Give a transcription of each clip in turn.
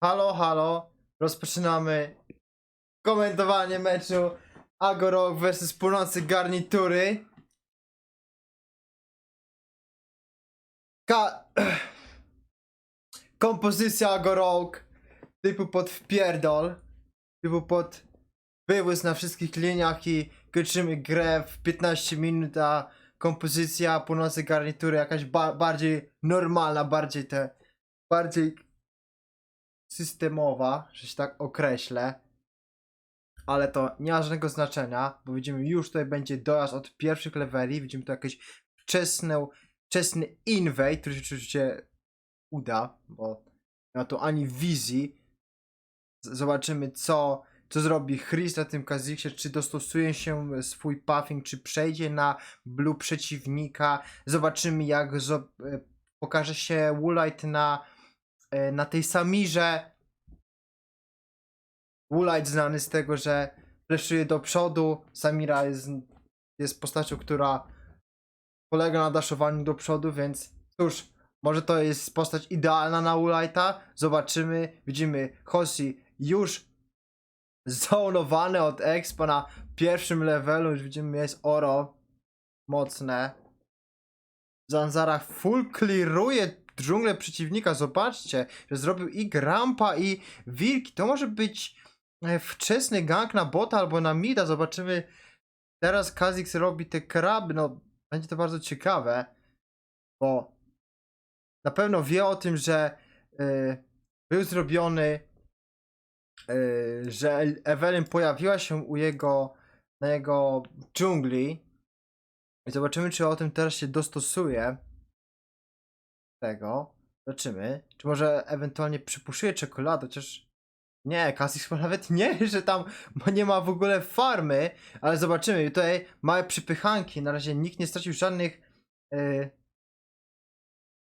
Halo, halo. Rozpoczynamy komentowanie meczu Agorok vs Północy Garnitury. Ka Kompozycja Agorok typu pod wpierdol, typu pod wywóz na wszystkich liniach i kończymy grę w 15 minut, a kompozycja Północy Garnitury jakaś ba bardziej normalna, bardziej te, bardziej systemowa, że się tak określę. Ale to nie ma żadnego znaczenia, bo widzimy już tutaj będzie dojazd od pierwszych leveli, widzimy tu jakiś wczesny, wczesny invade, który się oczywiście uda, bo nie ma tu ani wizji. Zobaczymy co, co zrobi Chris na tym Kaziksie, czy dostosuje się swój puffing, czy przejdzie na blue przeciwnika. Zobaczymy jak zo- e, pokaże się Woolite na na tej Samirze Woolite znany z tego, że fleszuje do przodu. Samira jest, jest postacią, która polega na daszowaniu do przodu, więc cóż, może to jest postać idealna na Woolite'a. Zobaczymy. Widzimy Hoshi już zonowany od Expo na pierwszym levelu. Już widzimy jest oro mocne. Zanzara full clearuje dżunglę przeciwnika. Zobaczcie, że zrobił i Grampa, i Wilki. To może być e, wczesny gang na bota albo na mida. Zobaczymy. Teraz Kazix robi te kraby. No, będzie to bardzo ciekawe, bo na pewno wie o tym, że e, był zrobiony, e, że Evelyn pojawiła się u jego, na jego dżungli. Zobaczymy, czy o tym teraz się dostosuje. Tego. Zobaczymy. Czy może ewentualnie przypuszczuje czekoladę, chociaż. Nie, Cassis chyba nawet nie, że tam nie ma w ogóle farmy, ale zobaczymy. Tutaj małe przypychanki. Na razie nikt nie stracił żadnych e,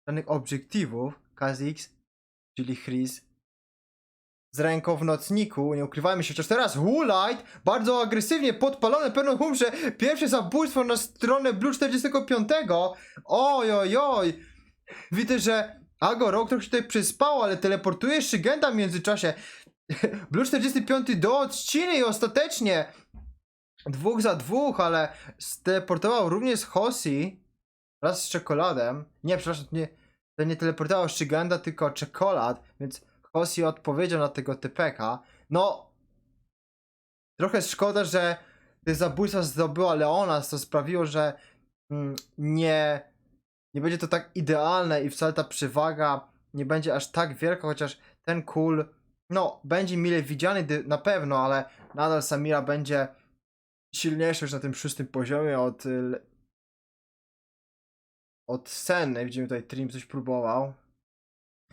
żadnych obiektywów. Kazix, czyli Chris z ręką w nocniku, nie ukrywajmy się, chociaż teraz Woolite bardzo agresywnie podpalony, pewno hum, że pierwsze zabójstwo na stronę Blue 45. Oj, oj, oj. Widzę, że Agorok trochę się tutaj przyspało, ale teleportuje Shigenda w międzyczasie. Blue 45 do odciny i ostatecznie dwóch za dwóch, ale teleportował również Hoshi wraz z czekoladem. Nie, przepraszam, to nie, to nie teleportował Shigenda, tylko czekolad, więc Hoshi odpowiedział na tego typeka. No, trochę szkoda, że te zabójstwa zdobyła Leona, co sprawiło, że mm, nie, nie będzie to tak idealne i wcale ta przewaga nie będzie aż tak wielka, chociaż ten kul, no, będzie mile widziany na pewno, ale nadal Samira będzie silniejsza już na tym szóstym poziomie od y, od sceny. Widzimy tutaj Trim coś próbował,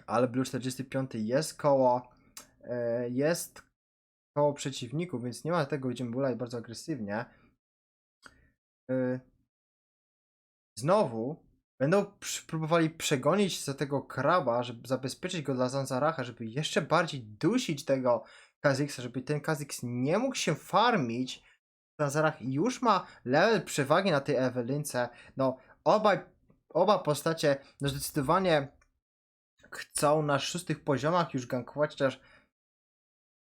ale Blue 45 jest koło e, jest koło przeciwników, więc nie ma tego, widzimy Bulaj bardzo agresywnie. E, Znowu będą próbowali przegonić za tego kraba, żeby zabezpieczyć go dla Zanzaracha, żeby jeszcze bardziej dusić tego Kaziksa, żeby ten Kazix nie mógł się farmić. Zanzarach już ma level przewagi na tej Ewelynce. No, obaj, oba postacie no zdecydowanie chcą na szóstych poziomach już gankować, chociaż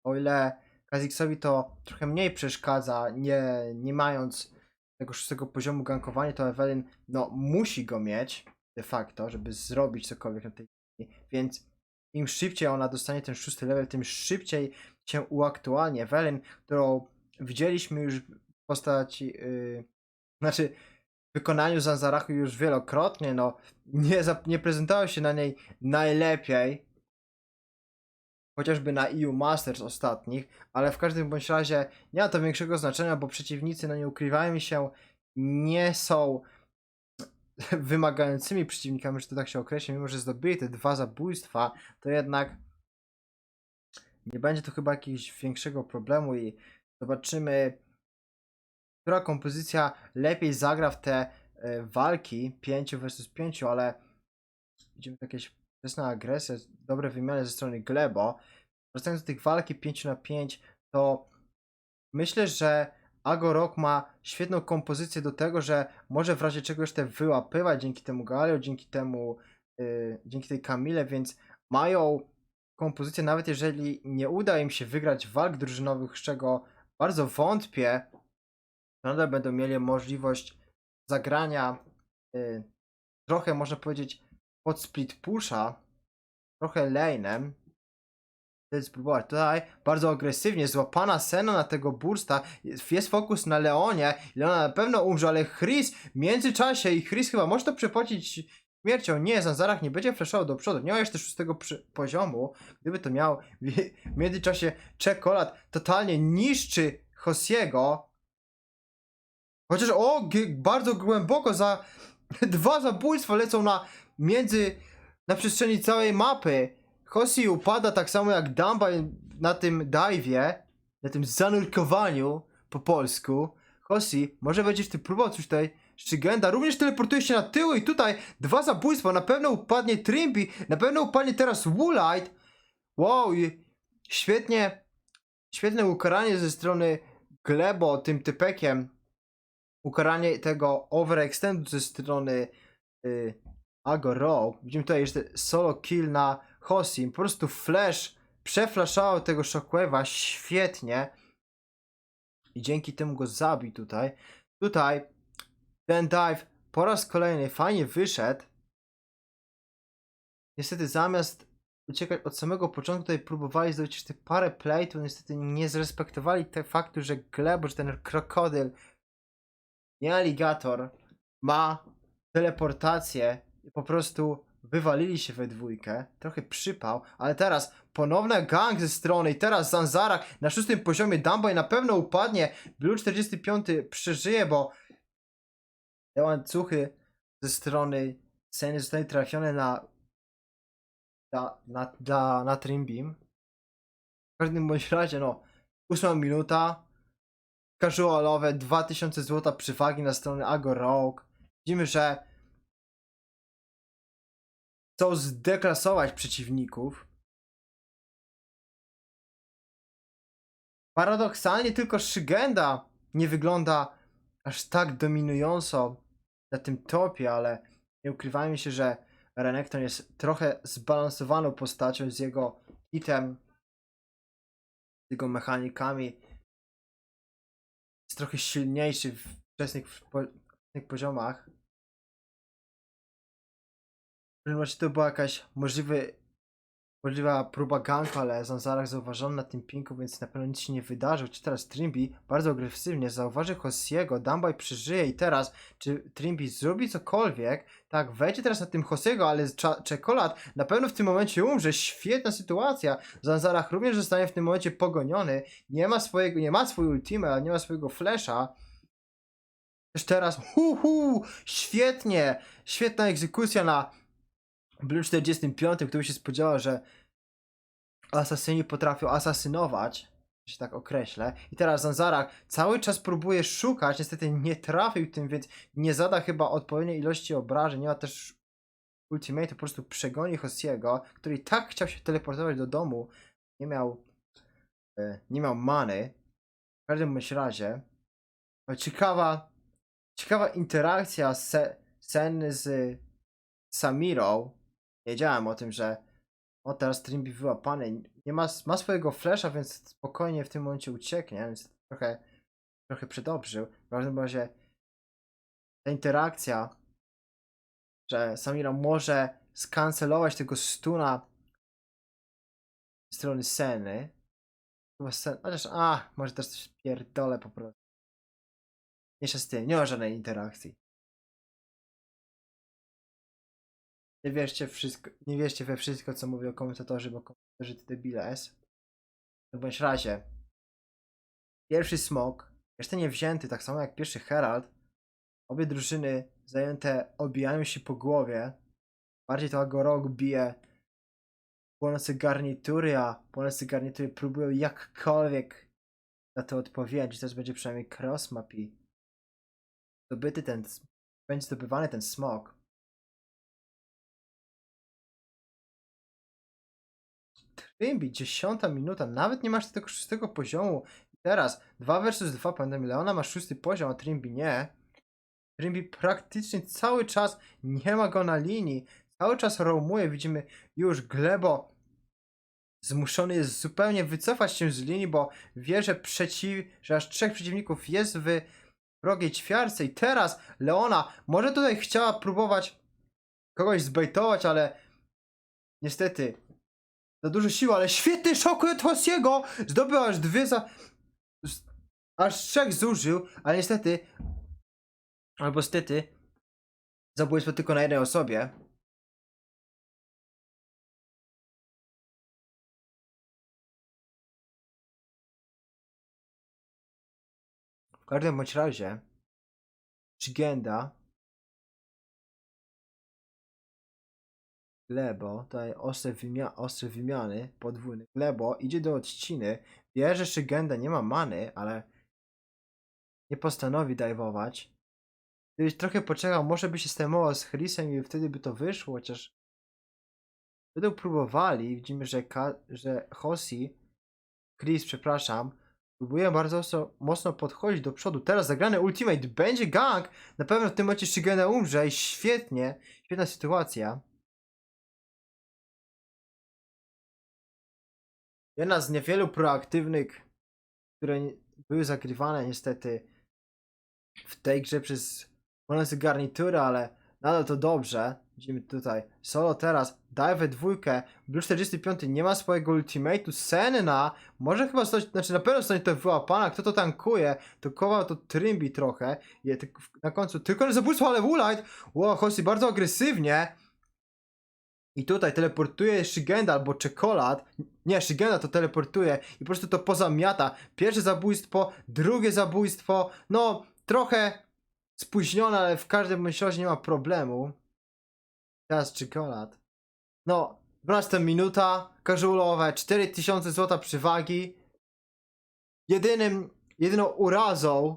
o ile Kaziksowi to trochę mniej przeszkadza, nie, nie mając tego szóstego poziomu gankowania, to Evelyn no, musi go mieć de facto, żeby zrobić cokolwiek na tej linii, więc im szybciej ona dostanie ten szósty level, tym szybciej się uaktualni. Evelyn, którą widzieliśmy już w postaci, yy, znaczy w wykonaniu Zanzarachu już wielokrotnie, no nie, nie prezentował się na niej najlepiej, chociażby na EU Masters ostatnich, ale w każdym bądź razie nie ma to większego znaczenia, bo przeciwnicy, no nie ukrywajmy się, nie są wymagającymi przeciwnikami, że to tak się określi, mimo że zdobyli te dwa zabójstwa, to jednak nie będzie to chyba jakiegoś większego problemu i zobaczymy, która kompozycja lepiej zagra w te e, walki 5 versus 5, ale widzimy jakieś wczesna agresja, dobre wymiany ze strony Glebo. Wracając do tych walki 5 na 5, to myślę, że Agorok ma świetną kompozycję do tego, że może w razie czegoś te wyłapywać dzięki temu Galio, dzięki temu, yy, dzięki tej Kamile, więc mają kompozycję, nawet jeżeli nie uda im się wygrać walk drużynowych, z czego bardzo wątpię, nadal będą mieli możliwość zagrania y, trochę, można powiedzieć, pod split pusha, trochę lane'em. Chcę spróbować tutaj bardzo agresywnie, złapana Sena na tego bursta, jest, jest fokus na Leonie, Leona na pewno umrze, ale Chris w międzyczasie i Chris chyba może to przepłacić śmiercią. Nie, Zanzarach nie będzie flashował do przodu, nie ma jeszcze szóstego poziomu. Gdyby to miał w, międzyczasie czekolad totalnie niszczy Hosiego. Chociaż o, bardzo głęboko za dwa zabójstwa lecą na między na przestrzeni całej mapy. Hosi upada tak samo jak Dumba na tym dive'ie, na tym zanurkowaniu po polsku. Hosi, może będziesz ty próbował coś tutaj. Szygenda również teleportuje się na tył i tutaj dwa zabójstwa. Na pewno upadnie Trimby, na pewno upadnie teraz Woolite. Wow, świetnie, świetne ukaranie ze strony Glebo tym typekiem. Ukaranie tego overextendu ze strony y, Ago Rogue. Widzimy tutaj jeszcze solo kill na Hosim. Po prostu flash przeflaszował tego Shockwave'a świetnie. I dzięki temu go zabił tutaj. Tutaj ten dive po raz kolejny fajnie wyszedł. Niestety zamiast uciekać od samego początku, tutaj próbowali zrobić jeszcze parę play, niestety nie zrespektowali tego faktu, że Glebo, że ten krokodyl, nie aligator, ma teleportację i po prostu wywalili się we dwójkę. Trochę przypał, ale teraz ponowna gang ze strony i teraz Zanzarak na szóstym poziomie Dumbo na pewno upadnie. Blue 45 przeżyje, bo te łańcuchy ze strony Seny zostały trafione na na, na, na, na Trimbeam. W każdym bądź razie, no, ósma minuta, casualowe 2000 zł przywagi na stronę Ago Rogue. Widzimy, że chcą zdeklasować przeciwników. Paradoksalnie tylko Shigenda nie wygląda aż tak dominująco na tym topie, ale nie ukrywajmy się, że Renekton jest trochę zbalansowaną postacią z jego hitem, z jego mechanikami. Jest trochę silniejszy w wczesnych, w po- wczesnych poziomach. W każdym razie to była jakaś możliwy, możliwa próba ganku, ale Zanzarak zauważony na tym pinku, więc na pewno nic się nie wydarzył. Czy teraz Trimby bardzo agresywnie zauważy Hossiego, Dambaj przeżyje i teraz, czy Trimby zrobi cokolwiek? Tak, wejdzie teraz na tym Hossiego, ale czekolad na pewno w tym momencie umrze. Świetna sytuacja. Zanzarach również zostanie w tym momencie pogoniony. Nie ma swojego, nie ma swojego ultima, nie ma swojego flasha. Też teraz, hu, hu, świetnie, świetna egzekucja na Blue 45, który się spodziewał, że asasyni potrafią asasynować, że tak określę. I teraz Zanzarak cały czas próbuje szukać, niestety nie trafił tym, więc nie zada chyba odpowiedniej ilości obrażeń. Nie ma też ultimate, po prostu przegoni Hossiego, który tak chciał się teleportować do domu. Nie miał e, nie miał many. W każdym bądź razie no, ciekawa ciekawa interakcja se, Sen z Samirą. Wiedziałem o tym, że o teraz Trimby wyłapany. Nie ma, ma swojego flasha, więc spokojnie w tym momencie ucieknie, więc trochę, trochę przedobrzył. W każdym razie ta interakcja, że Samira może skancelować tego stuna strony Seny. Chociaż, a, może też coś pierdolę po prostu. Jeszcze z tym, nie ma żadnej interakcji. Nie wierzcie, wszystko, nie wierzcie we wszystko, co mówią komentatorzy, bo komentatorzy to debile S. W bądź razie. Pierwszy smok, jeszcze nie wzięty, tak samo jak pierwszy Herald. Obie drużyny zajęte obijają się po głowie. Bardziej to Agorog bije płonące garnitury, a płonące garnitury próbują jakkolwiek na to odpowiedzieć. Teraz będzie przynajmniej cross map i zdobyty ten, będzie zdobywany ten smok. Trimby, dziesiąta minuta, nawet nie masz tego szóstego poziomu. I teraz 2 versus 2, pamiętam ile ona ma szósty poziom, a Trimby nie. Trimby praktycznie cały czas nie ma go na linii, cały czas roamuje, widzimy już Glebo zmuszony jest zupełnie wycofać się z linii, bo wie, że, przeciw, że aż trzech przeciwników jest w wrogiej ćwiarce i teraz Leona może tutaj chciała próbować kogoś zbejtować, ale niestety za dużo siły, ale świetny szok od Hosiego! Zdobył aż dwie za... aż trzech zużył, ale niestety albo stety zabójstwo tylko na jednej osobie. W każdym bądź razie Shigenda Glebo, tutaj ostre, wymia ostre wymiany, podwójny. Glebo idzie do odciny, wie, że Shigenda nie ma many, ale nie postanowi dajwować. Gdybyś trochę poczekał, może by się stemował z Chrisem i wtedy by to wyszło, chociaż będą próbowali, widzimy, że, że Hosi, Chris, przepraszam, próbuje bardzo mocno podchodzić do przodu. Teraz zagrany ultimate będzie gang, na pewno w tym momencie Shigenda umrze i świetnie, świetna sytuacja. Jedna z niewielu proaktywnych, które były zagrywane niestety w tej grze przez ponad garnitury, ale nadal to dobrze. Widzimy tutaj solo teraz, daje we dwójkę, Blue 45 nie ma swojego ultimate'u, Senna! Może chyba zostać, znaczy na pewno zostanie to wyłapana, kto to tankuje, to Kowa to trymbi trochę, je, na końcu, tylko zabójstwo, ale Woolite, wow, Hoshi bardzo agresywnie, i tutaj teleportuje Shigenda albo czekolad. Nie, Shigenda to teleportuje i po prostu to pozamiata. Pierwsze zabójstwo, drugie zabójstwo. No, trochę spóźnione, ale w każdym razie nie ma problemu. Teraz czekolad. No, 12 minuta, casualowe, 4000 złota przewagi. Jedynym, jedyną urazą,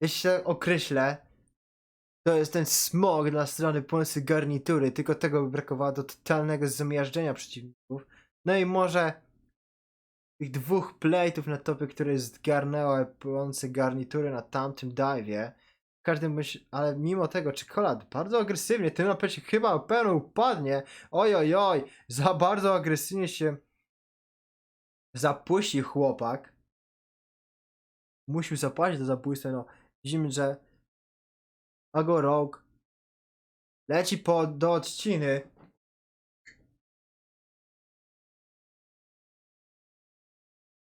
jeśli tak określę, to jest ten smog dla strony polskiej garnitury, tylko tego by brakowało do totalnego zamiażdżenia przeciwników. No i może tych dwóch plate'ów na topie, które zgarnęły płonące garnitury na tamtym dive'ie. W każdym myśl, ale mimo tego czekolad bardzo agresywnie, tym napecie chyba pełno upadnie. Oj, oj, oj, za bardzo agresywnie się zapuści chłopak. Musiał zapłacić za zabójstwo, no. Widzimy, że Ago Rogue leci po, do odciny.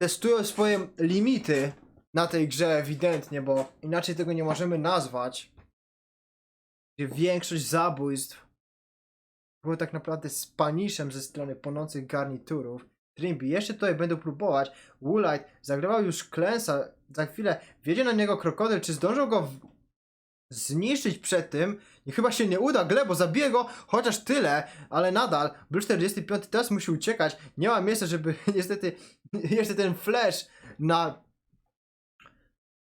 Testują swoje limity na tej grze ewidentnie, bo inaczej tego nie możemy nazwać. Gdzie większość zabójstw było tak naprawdę spaniszem ze strony płonących garniturów. Trimby jeszcze tutaj będą próbować. Woolite zagrywał już Klęsa. Za chwilę wiedzie na niego krokodyl. Czy zdążą go zniszczyć przed tym. I chyba się nie uda, Glebo zabije go, chociaż tyle, ale nadal Blue 45 teraz musi uciekać. Nie ma miejsca, żeby niestety jeszcze ten flash na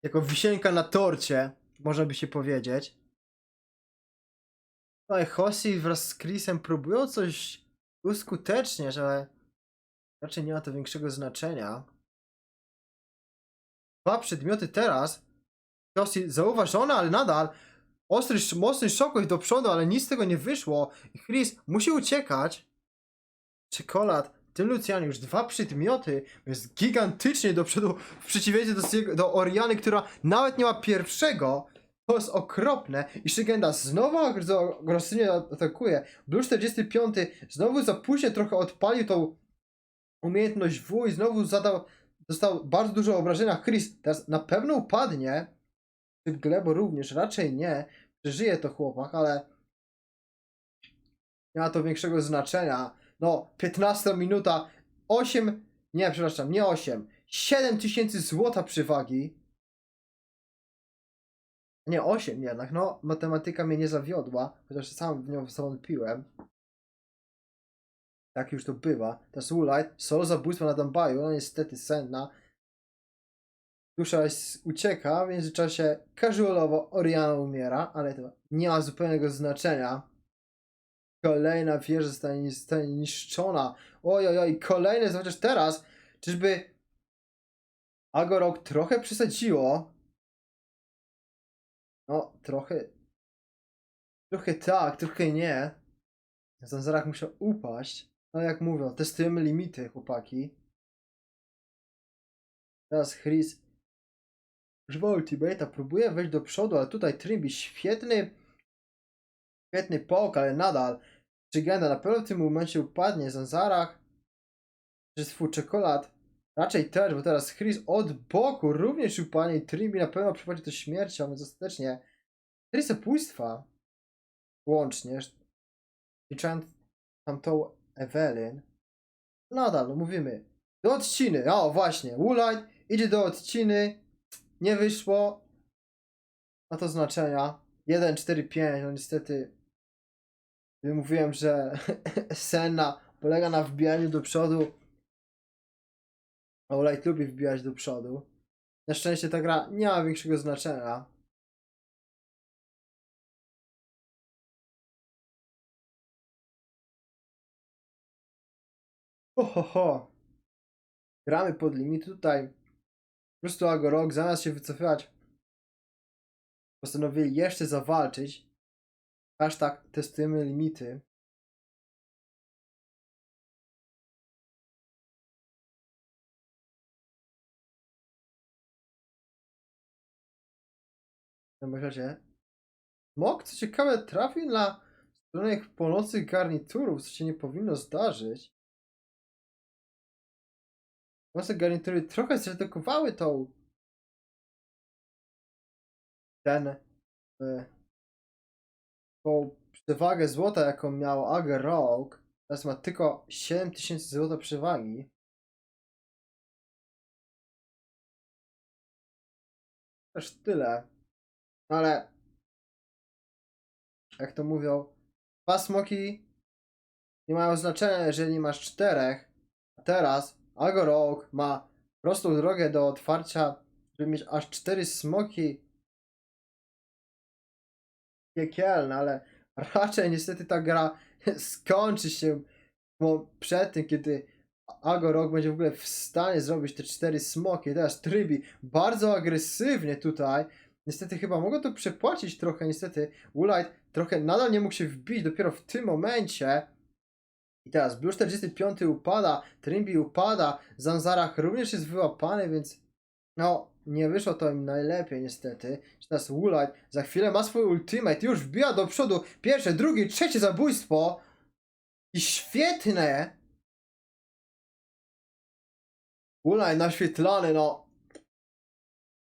jako wisienka na torcie, można by się powiedzieć. No i Hoshi wraz z Chrisem próbują coś uskuteczniać, ale raczej nie ma to większego znaczenia. Dwa przedmioty teraz dosyć zauważone, ale nadal ostry, mocny szokłeś do przodu, ale nic z tego nie wyszło. I Chris musi uciekać. Czekolad, tym Lucianie już dwa przedmioty, jest gigantycznie do przodu w przeciwieństwie do, do Oriany, która nawet nie ma pierwszego. To jest okropne. I Shigenda znowu agres- agresywnie atakuje. Blue 45 znowu za późno trochę odpalił tą umiejętność W i znowu zadał, dostał bardzo dużo obrażenia. Chris teraz na pewno upadnie. Czy Glebo również? Raczej nie. Przeżyje to chłopak, ale nie ma to większego znaczenia. No, 15 minuta, 8, nie, przepraszam, nie 8, 7 tysięcy złota przewagi. Nie, 8 jednak, no, matematyka mnie nie zawiodła, chociaż sam w nią zawątpiłem. Tak już to bywa. Teraz Woolite, solo zabójstwo na Dambaju, no niestety senna. Dusza jest- ucieka, w międzyczasie casualowo Oriana umiera, ale to nie ma zupełnego znaczenia. Kolejna wieża zostanie, zostanie niszczona. Oj, oj, kolejne, chociaż teraz, czyżby Agorok trochę przesadziło? No, trochę, trochę tak, trochę nie. Zanzarak musiał upaść. No jak mówią, testujemy limity, chłopaki. Teraz Chris używa ultimate'a, próbuje wejść do przodu, ale tutaj Trimby świetny świetny poke, ale nadal Przygenda na pewno w tym momencie upadnie. Zanzarach czy swój czekolad. Raczej też, bo teraz Chris od boku również upadnie i Trimby na pewno przychodzi do śmierci, a więc ostatecznie cztery zabójstwa. Łącznie licząc tamtą Evelyn nadal, no mówimy. Do odciny, o właśnie. Woolite idzie do odciny nie wyszło ma to znaczenia. 1, 4, 5, no niestety. Mówiłem, że Senna polega na wbijaniu do przodu. A Woolite lubi wbijać do przodu. Na szczęście ta gra nie ma większego znaczenia. Ho, ho, ho. Gramy pod limit tutaj. Prostu Agorok zamiast się wycofywać postanowili jeszcze zawalczyć. Aż tak testujemy limity. Możecie. Mok, co ciekawe, trafił na stronę północnych garniturów, co się nie powinno zdarzyć. Może garnitury trochę zredukowały tą ten y, tą przewagę złota, jaką miał Ager Rogue. Teraz ma tylko 7000 złota przewagi. Też tyle. Ale jak to mówią, dwa smoki nie mają znaczenia, jeżeli masz czterech. A teraz Agorok ma prostą drogę do otwarcia, żeby mieć aż cztery smoki piekielne, ale raczej niestety ta gra skończy się mo- przed tym, kiedy Agorok będzie w ogóle w stanie zrobić te cztery smoki. Teraz Trybi bardzo agresywnie tutaj. Niestety chyba mogło to przepłacić trochę, niestety Woolite trochę nadal nie mógł się wbić dopiero w tym momencie. I teraz Blue 45 upada, Trimby upada, Zanzarach również jest wyłapany, więc no, nie wyszło to im najlepiej niestety. Teraz Woolite za chwilę ma swój ultimate, już wbija do przodu, pierwsze, drugie, trzecie zabójstwo. I świetne! Woolite naświetlany, no.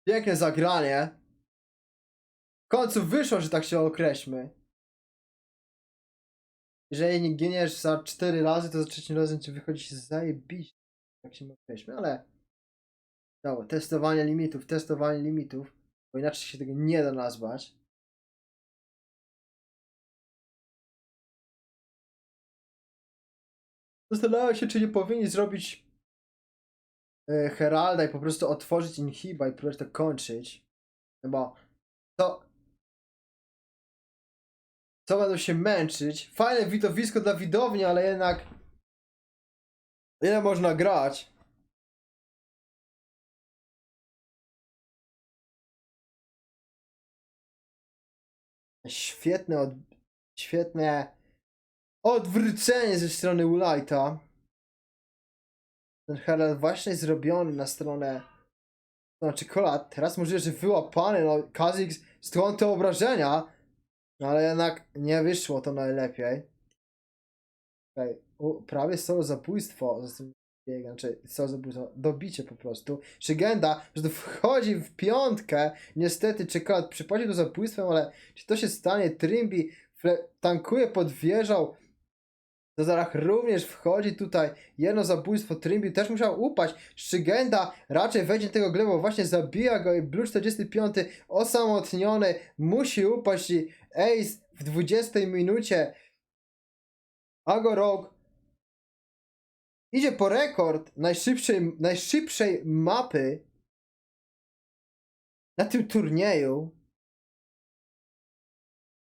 Piękne zagranie. W końcu wyszło, że tak się określmy. Jeżeli nie giniesz za 4 razy, to za trzecim razem ci wychodzi się zajebiście. Tak się określmy, ale... Dobra, testowanie limitów, testowanie limitów, bo inaczej się tego nie da nazwać. Zastanawiam się, czy nie powinni zrobić e, Heralda i po prostu otworzyć Inhiba i próbować to kończyć. No bo to... Co będą się męczyć? Fajne widowisko dla widowni, ale jednak... Ile można grać? Świetne, od... świetne odwrócenie ze strony Ulajta. Ten Herald właśnie zrobiony na stronę znaczy czekolad. Teraz możliwe, że wyłapany, no Kazix skąd te obrażenia? No ale jednak nie wyszło to najlepiej. Okay. U, prawie solo zabójstwo biegiem, znaczy solo zabójstwo, dobicie po prostu. Szygenda, że wchodzi w piątkę. Niestety czekolad przypłacił do zabójstwem, ale czy to się stanie? Trimby tankuje pod wieżą. Zazarach również wchodzi tutaj jedno zabójstwo. Trimby też musiał upaść. Szygenda raczej wejdzie tego gleba, właśnie zabija go i Blue 45 osamotniony musi upaść i Ace w 20 minucie Agorok idzie po rekord najszybszej, najszybszej mapy na tym turnieju.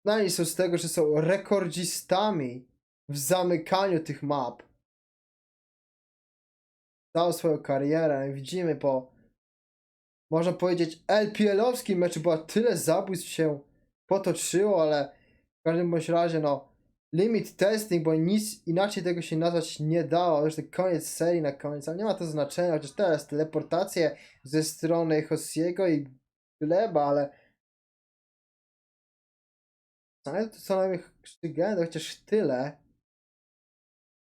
Znani są z tego, że są rekordzistami w zamykaniu tych map. Całą swoją karierę widzimy po można powiedzieć LPL-owskim meczu, bo tyle zabójstw się potoczyło, ale w każdym bądź razie no limit testing, bo nic inaczej tego się nazwać nie dało. To koniec serii na koniec, ale nie ma to znaczenia, chociaż teraz teleportacje ze strony Hossiego i Gleba, ale ale to co najmniej Sztygenda, chociaż tyle.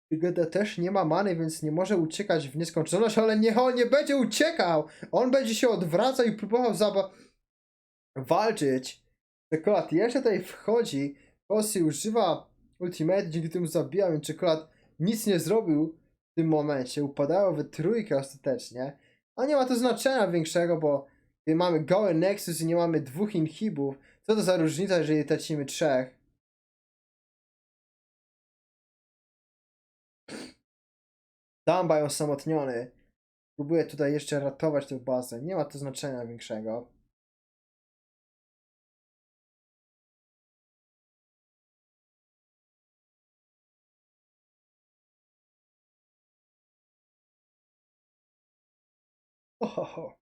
Sztygenda też nie ma many, więc nie może uciekać w nieskończoność, ale nie, on nie będzie uciekał! On będzie się odwracał i próbował zaba- walczyć. Czekolad jeszcze tutaj wchodzi, Hossi używa ultimate, dzięki temu zabija, więc czekolad nic nie zrobił w tym momencie, upadało we trójkę ostatecznie. A nie ma to znaczenia większego, bo mamy goły Nexus i nie mamy dwóch inhibów, co to za różnica, jeżeli tracimy trzech? Damba ją samotniony. Próbuję tutaj jeszcze ratować tę bazę. Nie ma to znaczenia większego. Ohoho.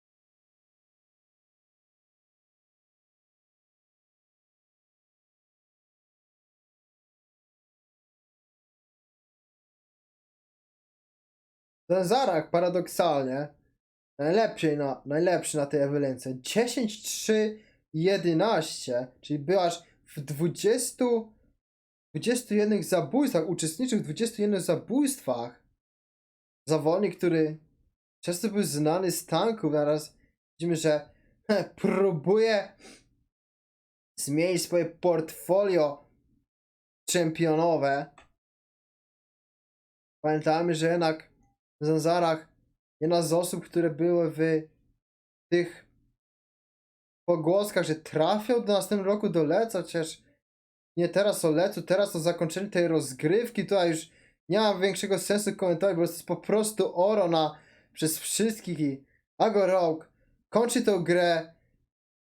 Zarak paradoksalnie najlepszy na, najlepszy na tej ewelence. 10, 3, 11, czyli był aż w 20, 21 zabójstwach, uczestniczył w 21 zabójstwach. Zawodnik, który często był znany z tanków, teraz widzimy, że próbuje zmienić swoje portfolio czempionowe. Pamiętajmy, że jednak w Zanzarach jedna z osób, które były w tych pogłoskach, że trafią do następnego roku do Leca, chociaż nie teraz o Lecu, teraz o zakończeniu tej rozgrywki, tutaj już nie ma większego sensu komentować, bo to jest po prostu oro na, przez wszystkich i Ago Rogue kończy tę grę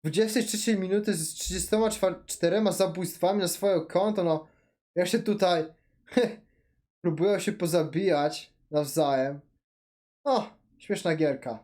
23 minuty z 34 zabójstwami na swoje konto, no ja się tutaj próbują się pozabijać nawzajem. O, śmieszna gierka.